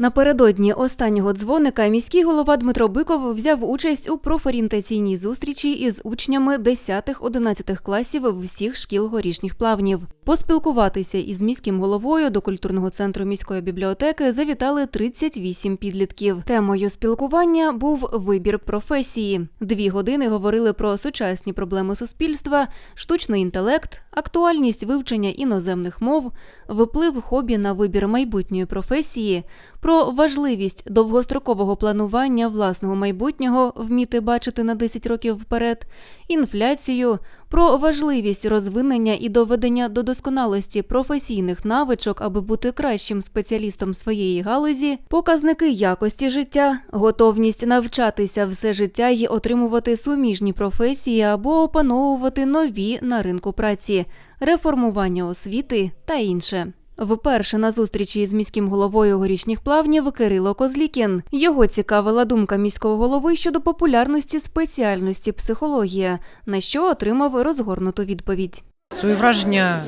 Напередодні останнього дзвоника міський голова Дмитро Биков взяв участь у профорієнтаційній зустрічі із учнями 10-11 класів всіх шкіл горішніх плавнів. Поспілкуватися із міським головою до культурного центру міської бібліотеки завітали 38 підлітків. Темою спілкування був вибір професії. Дві години говорили про сучасні проблеми суспільства, штучний інтелект, актуальність вивчення іноземних мов, виплив хобі на вибір майбутньої професії, про важливість довгострокового планування власного майбутнього вміти бачити на 10 років вперед, інфляцію, про важливість розвинення і доведення до досконалості професійних навичок, аби бути кращим спеціалістом своєї галузі, показники якості життя, готовність навчатися все життя і отримувати суміжні професії або опановувати нові на ринку праці, реформування освіти та інше. Вперше на зустрічі з міським головою горішніх плавнів Кирило Козлікін. Його цікавила думка міського голови щодо популярності спеціальності психологія, на що отримав розгорнуту відповідь. Свої враження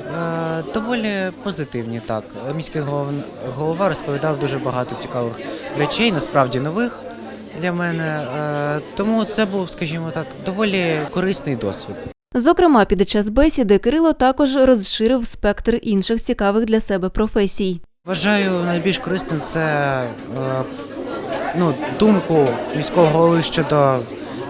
е, доволі позитивні. Так, міський голова, розповідав дуже багато цікавих речей, насправді нових для мене. Е, тому це був, скажімо так, доволі корисний досвід. Зокрема, під час бесіди Кирило також розширив спектр інших цікавих для себе професій. Вважаю найбільш корисним це е, ну, думку міського голови щодо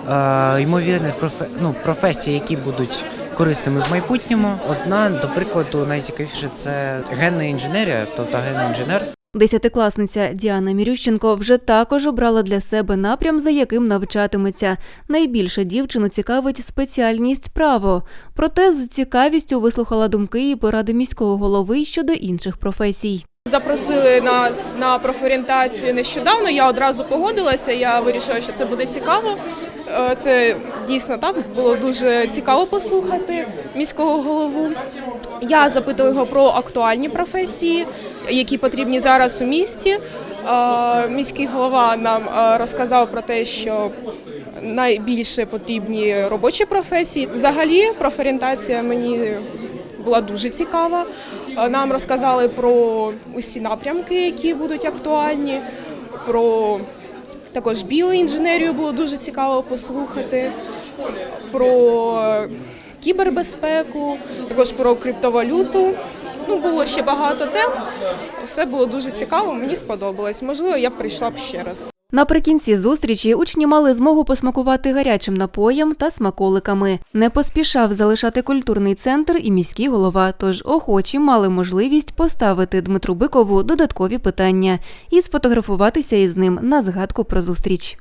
е, ймовірних профе, ну, професій, які будуть корисними в майбутньому. Одна, до прикладу, найцікавіше це генна інженерія, тобто генний інженер. Десятикласниця Діана Мірющенко вже також обрала для себе напрям, за яким навчатиметься. Найбільше дівчину цікавить спеціальність право. Проте з цікавістю вислухала думки і поради міського голови щодо інших професій. Запросили нас на профорієнтацію нещодавно. Я одразу погодилася. Я вирішила, що це буде цікаво. Е, Це дійсно так було дуже цікаво послухати міського голову. Я запитую його про актуальні професії, які потрібні зараз у місті. Е, Міський голова нам е, розказав про те, що найбільше потрібні робочі професії. Взагалі, профорієнтація мені була дуже цікава. Нам розказали про усі напрямки, які будуть актуальні, про також біоінженерію було дуже цікаво послухати, про кібербезпеку, також про криптовалюту. Ну, було ще багато тем. Все було дуже цікаво, мені сподобалось. Можливо, я б прийшла б ще раз. Наприкінці зустрічі учні мали змогу посмакувати гарячим напоєм та смаколиками. Не поспішав залишати культурний центр і міський голова, тож охочі мали можливість поставити Дмитру Бикову додаткові питання і сфотографуватися із ним на згадку про зустріч.